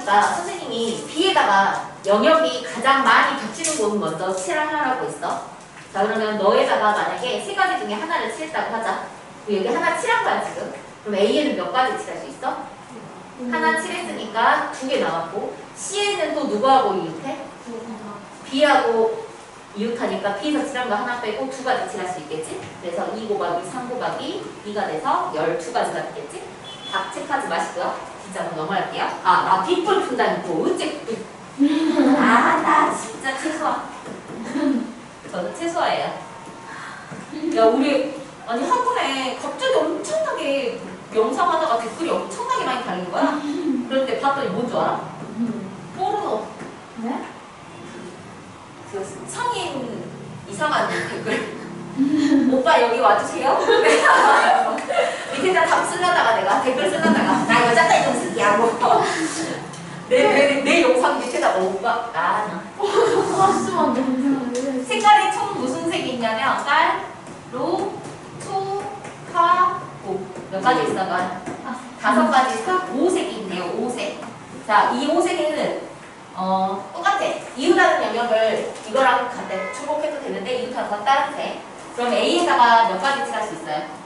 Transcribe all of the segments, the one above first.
칠하니까 선생님이 B에다가 영역이 가장 많이 겹치는 곳은 먼저 칠하라고 했어. 자 그러면 너에다가 만약에 세 가지 중에 하나를 칠했다고 하자. 여기 하나 칠한 거야 지금. 그럼 A에는 몇 가지 칠할 수 있어? 하나 칠했으니까 두 개 나왔고 C에는 또 누구하고 이웃해? B하고 이웃하니까 B에서 칠한 거 하나 빼고 두 가지 칠할 수 있겠지? 그래서 2 곱하기 3 곱하기 2가 돼서 12가지가 되겠지? 각 체크하지 마시고요. 진짜 한번 넘어갈게요. 아, 나 뒷불 어째 또. 아, 나 진짜 최소화. 저는 최소화예요. 야, 우리 아니 학원에 갑자기 엄청나게 영상 하다가 댓글이 엄청나게 많이 달린 거야. 그런데 봤더니 뭔 줄 알아? 포르노. 네? 그 성인 이상한 댓글. 오빠 여기 와주세요. 밑에다 답 쓰려다가 내가 댓글 쓰려다가 나 여자다 이좀 쓰기 하고 내, 내, 내 영상 밑에다가 오빠 아 나. 하수만 너무 색깔이 총 무슨 색이 있냐면 깔, 로, 토, 카, 오. 몇 가지 있어 깔? 다섯 가지 색, 오색이 있네요. 오색. 자, 이 오색에는 어, 똑같아. 이웃하는 영역을 이거랑 같아. 중복해도 되는데 이웃하는 건 다른 색. 그럼 A에다가 몇 가지 칠할 수 있어요?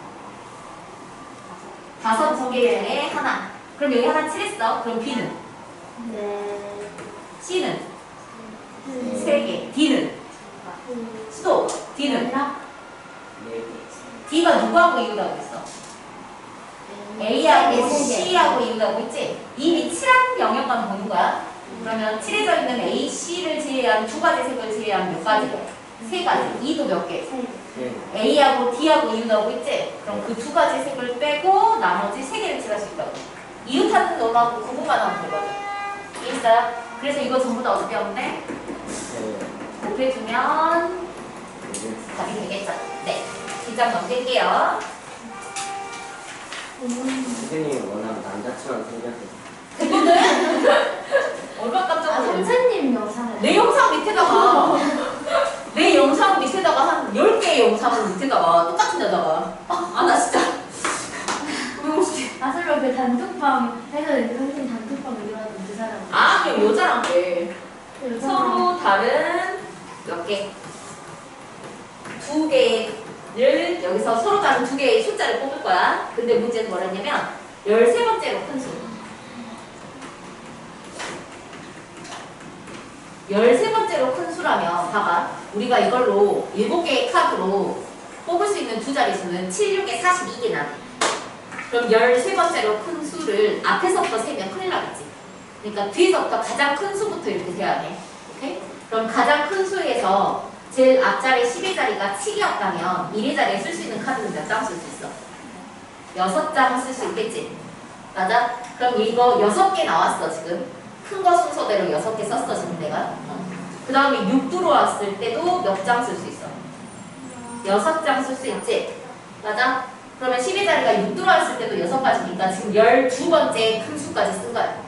다섯 두 개에 하나. 그럼 여기 하나 칠했어. 그럼 B는? 네. C는? 세 개. D는? 수도. D는? D가 누구하고 이웃하고 있어? A하고 C하고 이웃하고 있지? 이미 칠한 영역만 보는 거야. 그러면 칠해져 있는 A, C를 제외한 두 가지 색을 제외한 몇 가지? 세 가지. E도 몇 개? A하고 D하고 이웃하고 있지? 그럼 그 두 가지 색을 빼고 나머지 세 개를 칠할 수 있다고. 이웃하는 놈하고 구분만 하면 되거든. 있어요? 그래서 이거 전부 다 어떻게 하면 돼? 곱해주면 답이 되겠죠? 네. 기장 넘길게요. 선생님이 워낙 남자처럼 생겼어요. 얼마 깜짝 아, 놀랐네. 선생님 영상을. 내 영상 밑에다가 내 영상 밑에다가 한 10개의 영상을 밑에다가 똑같은 데다가 아 나 진짜 아, 설마 그 단톡방 해서 선생님 단톡방 일어나는 그 사람. 아 그냥 여자랑 돼그 여자가- 서로 다른 몇 개? 두 개를 여기서 서로 다른 두 개의 숫자를 뽑을 거야 근데 문제는 뭐랬냐면 13번째로 큰 수. 13번째로 큰 수라면 봐봐 우리가 이걸로 7개의 카드로 뽑을 수 있는 두 자릿수는 7, 6에 42개나. 돼 그럼 13번째로 큰 수를 앞에서부터 세면 큰일 나겠지. 그러니까 뒤에서부터 가장 큰 수부터 이렇게 세야 돼. 오케이? 그럼 가장 큰 수에서 제일 앞자리 10의 자리가 7이었다면 1의 자리에 쓸 수 있는 카드는 몇 장 쓸 수 있어? 6장 쓸 수 있겠지? 맞아? 그럼 이거 6개 나왔어 지금. 큰 거 순서대로 6개 썼어 지금 내가 그 다음에 6 들어왔을 때도 몇 장 쓸 수 있어? 6장 쓸 수 있지? 맞아? 그러면 10의 자리가 6 들어왔을 때도 6가지니까 지금 12번째 큰 수까지 쓴 거야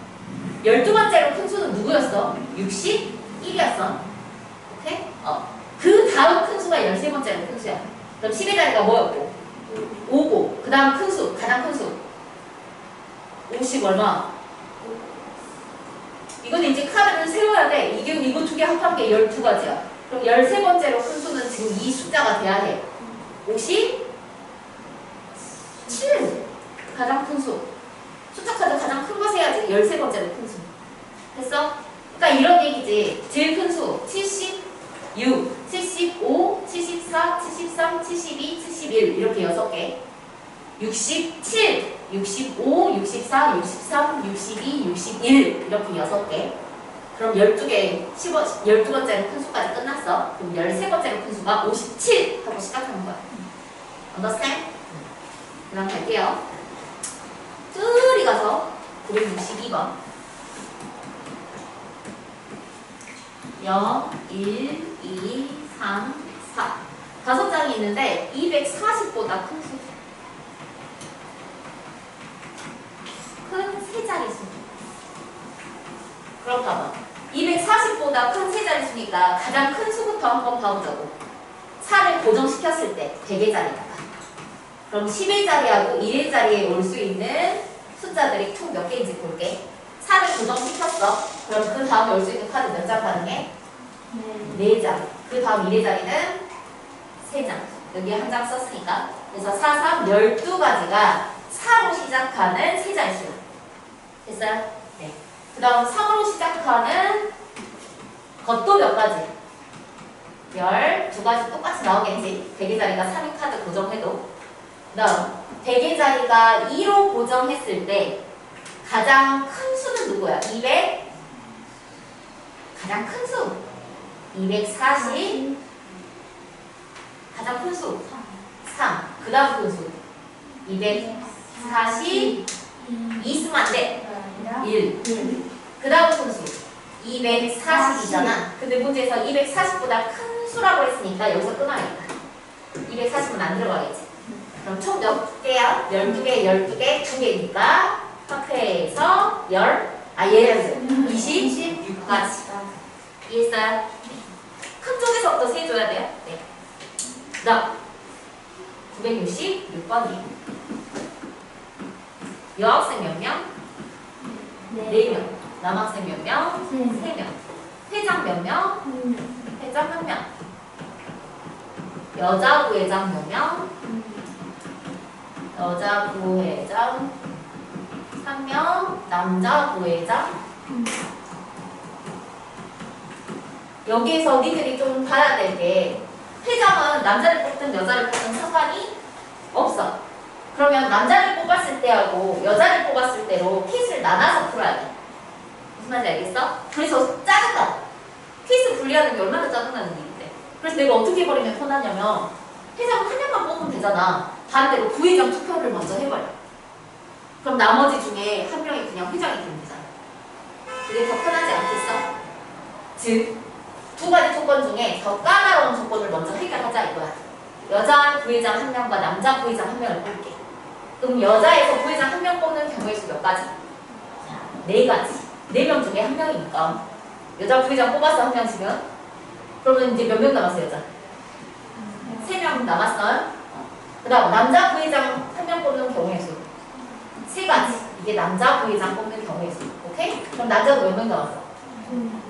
12번째로 큰 수는 누구였어? 61이었어 오케이? 어. 그 다음 큰 수가 13번째로 큰 수야 그럼 10의 자리가 뭐였고? 5고 그 다음 큰 수, 가장 큰 수. 50 얼마? 이건 이제 카드를 세워야 돼. 이게 이거 두 개 합한 게 12가지야. 그럼 13번째로 큰 수는 지금 이 숫자가 돼야 해. 50? 7. 가장 큰 수. 숫자 카드 가장 큰 거 세야지. 13번째로 큰 수. 됐어? 그러니까 이런 얘기지. 제일 큰 수. 76, 75, 74, 73, 72, 71 이렇게 6개 67, 65, 64, 63, 62, 61 이렇게 6개. 그럼 12개, 15, 12번째로 큰 수까지 끝났어. 그럼 13번째로 큰 수가 57 하고 시작하는 거야. Understand? 그 다음 갈게요. 뚜리 가서 962번. 0, 1, 2, 3, 4 다섯 장이 있는데 240보다 큰 수. 큰 세 자릿수. 그런가 봐. 240보다 큰 세 자릿수니까 가장 큰 수부터 한번 봐보자고. 4를 고정시켰을 때 100의 자리다가. 그럼 10의 자리하고 1의 자리에 올 수 있는 숫자들이 총 몇 개인지 볼게. 4를 고정시켰어. 그럼 그 다음에 올 수 있는 카드 몇 장 가능해? 네. 4장. 그 다음 1의 자리는 3장. 여기 한 장 썼으니까. 그래서 4, 3, 12가지가 4로 시작하는 세 자리 수. 됐어요? 네. 그 다음 3으로 시작하는 것도 몇 가지? 12가지 똑같이 나오겠지. 대개 자리가 3인 카드 고정해도. 그 다음 대개 자리가 2로 고정했을 때 가장 큰 수는 누구야? 200 가장 큰 수. 240 가장 큰 수. 3. 그 다음 큰 수. 240 2수면 안 돼. 1. 그 다음 큰 수. 240이잖아. 근데 문제에서 240보다 큰 수라고 했으니까 여기서 끊어야겠다. 240은 안 들어가겠지. 그럼 총 몇 개야? 12개, 12개, 2개니까 카페에서 10, 아 얘를 26까지. 이해했어요? 큰 쪽에서부터 세줘야 돼요. 네. 그 다음 966번이에요. 여학생 몇 명? 네. 4명. 남학생 몇 명? 네. 3명. 회장 몇 명? 회장 한 명. 여자 부회장 몇 명? 여자 부회장 3명. 남자 부회장 여기에서 니들이 좀 봐야 될 게 회장은 남자를 뽑든 여자를 뽑든 상관이 없어. 그러면 남자를 뽑았을 때하고 여자를 뽑았을 때로 킷을 나눠서 풀어야 돼. 무슨 말인지 알겠어? 그래서 짜증나. 퀴즈 분리하는 게 얼마나 짜증나는 일인데. 그래서 내가 어떻게 해버리면 편하냐면 회장은 한 명만 뽑으면 되잖아. 반대로 부회장 투표를 먼저 해버려. 그럼 나머지 중에 한 명이 그냥 회장이 되면 되잖아. 그게 더 편하지 않겠어? 즉, 두 가지 조건 중에 더 까다로운 조건을 먼저 해결하자 이거야. 여자 부회장 한 명과 남자 부회장 한 명을 뽑게. 그럼 여자에서 부회장 한 명 뽑는 경우의 수 몇 가지? 네 가지. 네 명 중에 한 명이니까. 여자 부회장 뽑아서 한 명씩은 그러면 이제 몇 명 남았어 여자? 세 명 남았어요. 그 다음 남자 부회장 한 명 뽑는 경우의 수. 세 가지. 이게 남자 부회장 뽑는 경우의 수. 오케이? 그럼 남자도 몇 명 남았어?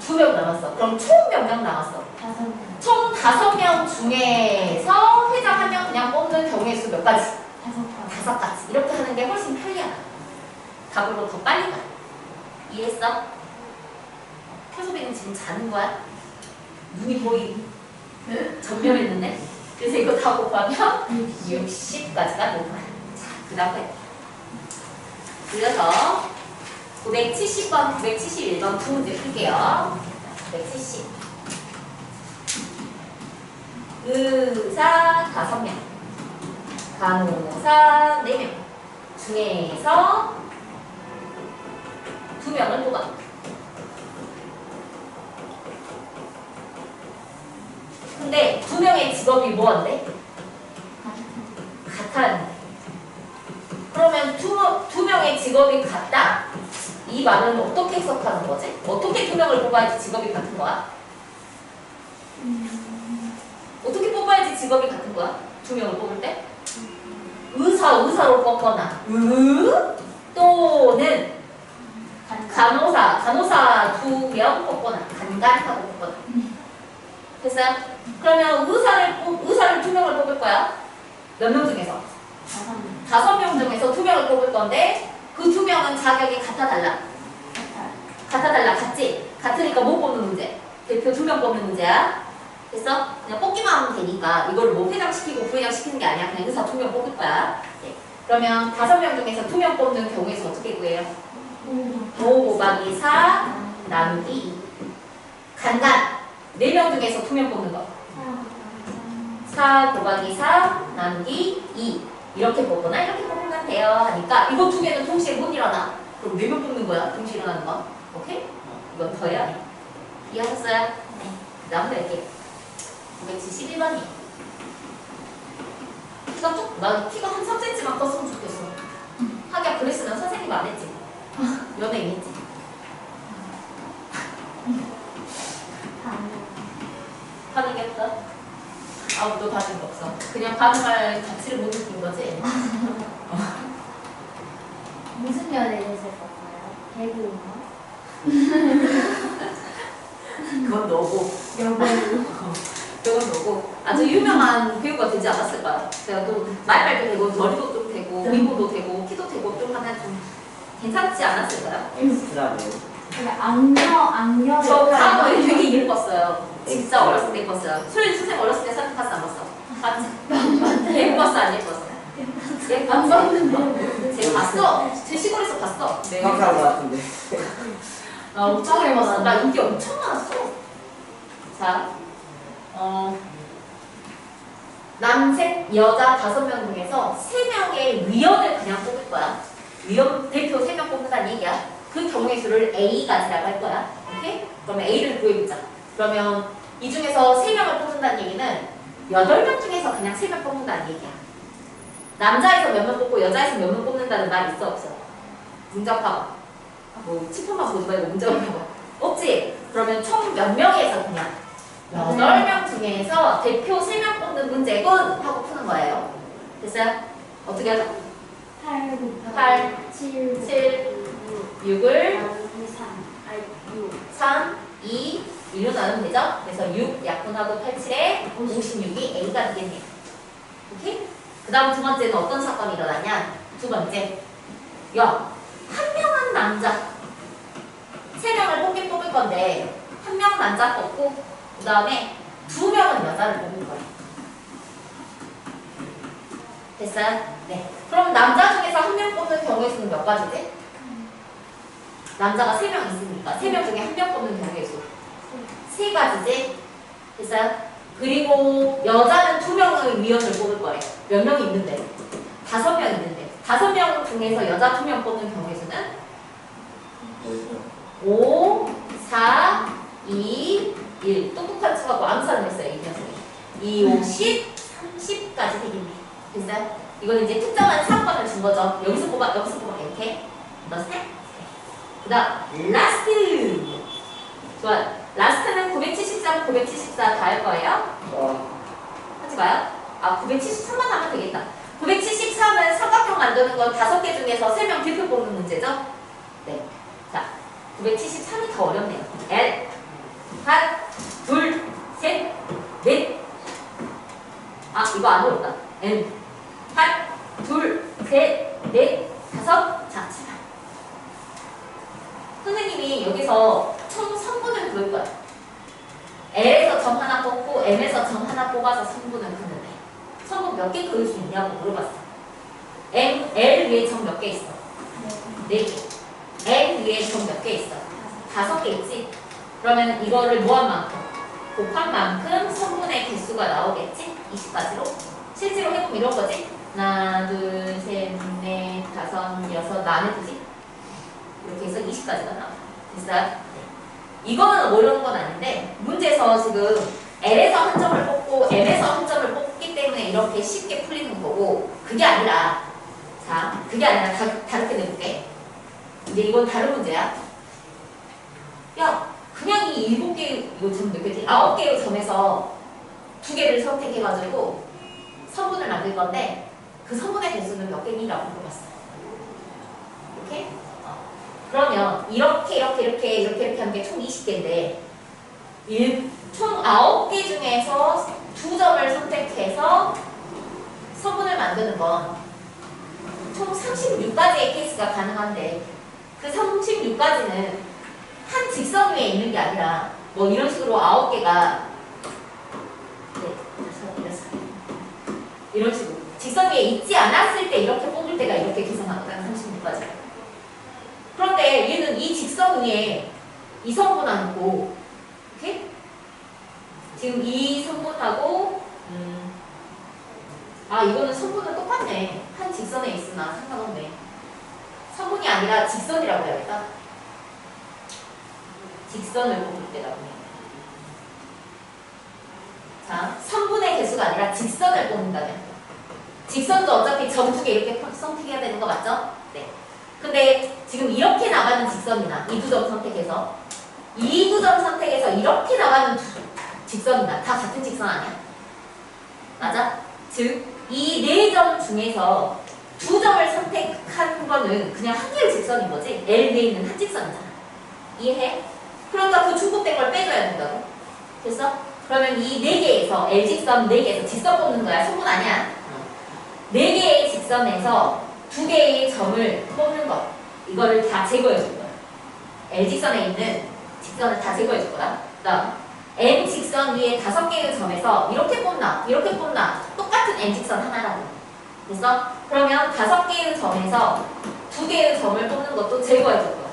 두 명 남았어. 그럼 총 몇 명 남았어? 다섯 명. 총 다섯 명 중에서 회장 한 명 그냥 뽑는 경우의 수 몇 가지? 다섯 가지. 이렇게 하는 게 훨씬 편리하다. 답으로 더 빨리 가. 이해했어? 표소비는 지금 자는 거야? 눈이 거의 전멸했는데? 그래서 이거 다 곱하면 60까지가 되는 거야. 자, 그 다음에 그래서 970번, 971번 두 문제 풀게요. 970. 의사 다섯 명, 간호사 네명 중에서 두 명을 뽑아. 근데 두 명의 직업이 뭐한데? 같았는데. 그러면 두, 두 명의 직업이 같다? 이 말은 어떻게 해석하는 거지? 어떻게 두 명을 뽑아야지 직업이 같은 거야? 어떻게 뽑아야지 직업이 같은 거야? 두 명을 뽑을 때? 의사, 의사로 뽑거나, 으 또는 간호사, 간호사 두명 뽑거나, 간간하고 뽑거나. 됐어요? 그러면 의사를, 뽑, 의사를 두 명을 뽑을 거야? 몇 명 중에서? 다섯 명 중에서 두 명을 뽑을 건데, 그 두 명은 자격이 같아 달라. 같아 달라. 같지? 같으니까 못 뽑는 문제. 대표 두 명 뽑는 문제야. 됐어? 그냥 뽑기만 하면 되니까 이걸 뭐 회장시키고 부회장시키는 게 아니야. 그냥 의사 두명 뽑을 거야. 네. 그러면 다섯 명 중에서 두 명 뽑는 경우에서 어떻게 구해요? 5 곱하기 4 나누기 2. 간간. 네명 중에서 두 명 뽑는 거. 4 곱하기 4 나누기 2. 이렇게 뽑거나 이렇게 뽑으면 돼요. 하니까 이거 두 개는 동시에 못 일어나. 그럼 네명 뽑는 거야. 동시에 일어나는 거. 오케이? 이건 더 해야 돼. 이해하셨어요? 네. 그 다음 낼게. 971번이. 키가 쭉, 나 키가 한 3cm만 컸으면 좋겠어. 하기야 그랬으면 선생님 안 했지. 연예인 했지. 게 없어? 아무도 받은 거 없어. 그냥 반응할 가치를 못 느낀 거지? 무슨 연애를 했을 건가요? 대구. 그건 너고 여배우. 그건 너고 아주 유명한 배우가 되지 않았을까요? 제가 또 말발도 되고 머리도 좀 되고 미모도 되고 키도 되고 좀 하나 좀 괜찮지 않았을까요? 엑스트라 배우. 근데 악녀 악녀. 저 과거에 되게 예뻤어요. 진짜 어렸을 때 예뻤어요. 소연 선생 어렸을 때 사진 봤어 안 봤어? 봤지? 예뻤어 안 예뻤어? 안 예뻤어. 봤는데. 제가 봤어. 제 시골에서 봤어. 네. 것 같은데. 아, 엄청 예뻤어. 나 인기 엄청 많았어. 자, 어, 남색 여자 다섯 명 중에서 세 명의 위원을 그냥 뽑을 거야. 위원 대표 세 명 뽑는다는 얘기야. 그 경우의 수를 A가지라고 할 거야. 오케이? 그러면 A를 구해보자. 그러면 이 중에서 세 명을 뽑는다는 얘기는 여덟 명 중에서 그냥 세 명 뽑는다는 얘기야. 남자에서 몇 명 뽑고 여자에서 몇 명 뽑는다는 말 있어 없어? 문장 봐봐. 뭐 치표만 보지 말고 봐봐. 없지? 그러면 총 몇 명에서 그냥 여덟 명 중에서 대표 세 명 뽑는 문제군 하고 푸는 거예요. 됐어요? 어떻게 하죠? 8 곱하기 팔, 7 7, 6을 3 아니 6 3, 2, 1로 나누면 되죠? 그래서 6 약분하고 8, 7에 56이 A가 되겠네요. 오케이? 그 다음 두 번째는 어떤 사건이 일어나냐? 두 번째. 야, 한 명은 남자. 세 명을 뽑긴 뽑을 건데, 한 명은 남자 뽑고, 그 다음에 두 명은 여자를 뽑을 거야. 됐어요? 네. 그럼 남자 중에서 한 명 뽑는 경우의 수는 몇 가지지? 남자가 세 명 있으니까 세 명 중에 한 명 뽑는 경우의 수. 세 가지지? 됐어요? 그리고 여자는 두 명의 위원을 뽑을 거예요. 몇명 있는데? 다섯 명 있는데. 다섯 명 중에서 여자 두 명 뽑는 경우의 수는? 뭐죠? 5, 4, 2, 1. 똑똑한 척하고 암산을 했어요, 이 녀석이. 2, 5, 10, 30까지 되겠네. 됐어요? 이건 이제 특정한 사건을 준 거죠. 여기서 뽑아, 여기서 뽑아, 이렇게. 넣었어? 그 다음, 라스트. 좋아. 라스트는 973, 974 다 할 거예요. 어, 하지 마요. 아, 973만 하면 되겠다. 973은 삼각형 만드는 건 다섯 개 중에서 세 명 대표 뽑는 문제죠? 네. 자, 973이 더 어렵네요. L. 하나, 둘, 셋, 넷. 아, 이거 안 어렵다. N. 하나, 둘, 셋, 넷, 다섯. 자, 제발. 선생님이 여기서 총 성분을 구할 거야. L에서 점 하나 뽑고 M에서 점 하나 뽑아서 성분을 긋는데 성분 몇 개 그릴 수 있냐고 물어봤어. M, L 위에 점 몇 개 있어? 네 개. M 위에 점 몇 개 있어? 다섯 개 있지? 그러면 이거를 뭐한 만큼? 곱한 만큼 성분의 개수가 나오겠지? 20가지로? 실제로 해보면 이런 거지? 하나, 둘, 셋, 넷, 다섯, 여섯, 나누지? 이렇게 해서 20가지가 나와. 됐어요? 이거는 어려운 건 아닌데 문제에서 지금 L에서 한 점을 뽑고 M에서 한 점을 뽑기 때문에 이렇게 쉽게 풀리는 거고 그게 아니라 자 그게 아니라 다, 다르게 내볼게 이제 이건 다른 문제야 야 그냥 이 일곱 개몇 개지? 아홉 개의 점에서 두 개를 선택해가지고 성분을 만들 건데 그 성분의 개수는 몇 개니라고 물어봤어 이렇게 그러면 이렇게 이렇게 이렇게 이렇게 이렇게 하는 게총 20개인데 총 9개 중에서 두 점을 선택해서 성분을 만드는 건 총 36가지의 케이스가 가능한데 그 36가지는 한 직선 위에 있는 게 아니라 뭐 이런 식으로 9개가 네, 다섯, 여섯, 이런 식으로. 직선 위에 있지 않았을 때 이렇게 뽑을 때가 이렇게 계산하거든. 36가지 그런데 얘는 이 직선 위에 이 성분하고 이렇게 지금 이 성분하고 음, 아 이거는 성분은 똑같네. 한 직선에 있으나 상관없네. 성분이 아니라 직선이라고 해야겠다 직선을 뽑을 때라고 해. 자, 선분의 개수가 아니라 직선을 뽑는다면 직선도 어차피 개 이렇게 선택해야 되는 거 맞죠? 네. 근데 지금 이렇게 나가는 직선이나 이두점 선택해서 이두점 선택해서 이렇게 나가는 두- 직선이나 다 같은 직선 아니야? 맞아? 즉, 이 네 점 중에서 두 점을 선택한 거는 그냥 한 개의 직선인 거지. L 위에 있는 한 직선이잖아. 이해해? 그러니까 그 중복된 걸 빼줘야 된다고. 됐어? 그러면 이네 개에서 L 직선 네 개에서 직선 뽑는 거야. 소문 아니야. 네 개의 직선에서 두 개의 점을 뽑는 거. 이거를 다 제거해 줄 거야. L 직선에 있는 직선을 다 제거해 줄 거야. 그다음 N 직선 위에 다섯 개의 점에서 이렇게 뽑나 이렇게 뽑나 똑같은 N 직선 하나라고. 됐어? 그러면 다섯 개의 점에서 두 개의 점을 뽑는 것도 제거해 줄 거야.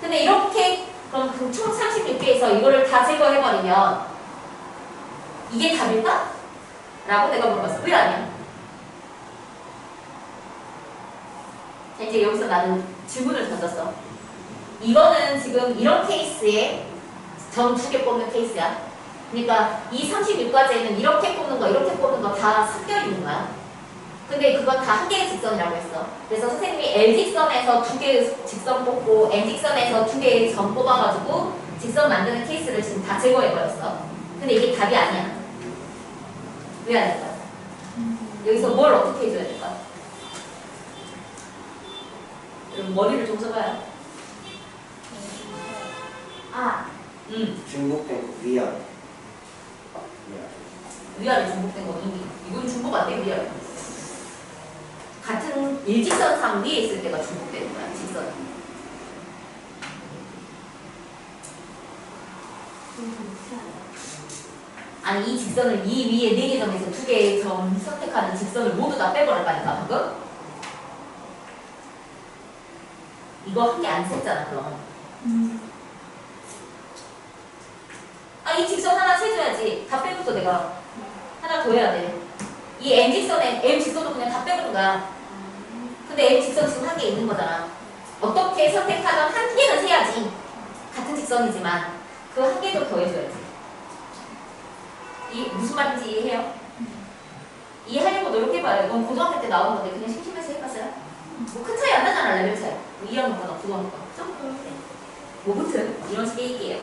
근데 이렇게 그럼 그 총 36개에서 이거를 다 제거해버리면 이게 답일까? 라고 내가 물어봤어. 왜 아니야? 자, 이제 여기서 나는 질문을 던졌어. 이거는 지금 이런 케이스에 점두개 뽑는 케이스야. 그러니까 이 36까지는 이렇게 뽑는 거, 이렇게 뽑는 거 다 섞여 있는 거야. 근데 그건 다 한 개의 직선이라고 했어. 그래서 선생님이 L 직선에서 두 개의 직선 뽑고 N 직선에서 두 개의 점 뽑아가지고 직선 만드는 케이스를 지금 다 제거해버렸어. 근데 이게 답이 아니야. 왜 아닐까? 여기서 뭘 어떻게 해줘야 될까? 여러분 머리를 좀 써봐요. 아, 음, 중복된 위아래. 위아래. 위아래 중복된 거 이건 중복 안 돼, 위아래. 같은 일직선상 위에 있을 때가 중복되는 거야, 직선. 아니 이 직선을 이 위에 네 개 점에서 두 개의 점 선택하는 직선을 모두 다 빼버릴까니까 방금? 이거 한 개 안 썼잖아 그럼 음, 아이 직선 하나 세줘야지 다 빼고서 내가 하나 더 해야 돼이 n 직선에 m 직선도 그냥 다 빼버린 거야 m 직선 지금 한 개 있는 거잖아 어떻게 선택하든 한 개는 세야지 같은 직선이지만 그 한 개도 더 해줘야지 이 무슨 말인지 이해해요? 이해하려고 노력해봐요. 이건 고등학교 때 나온 건데 그냥 심심해서 해봤어요. 뭐 큰 차이 안 나잖아 레벨 차이. 뭐 2학년 거나 9학년 거나. 그죠? 네. 뭐 무튼 이런 식의 얘기예요.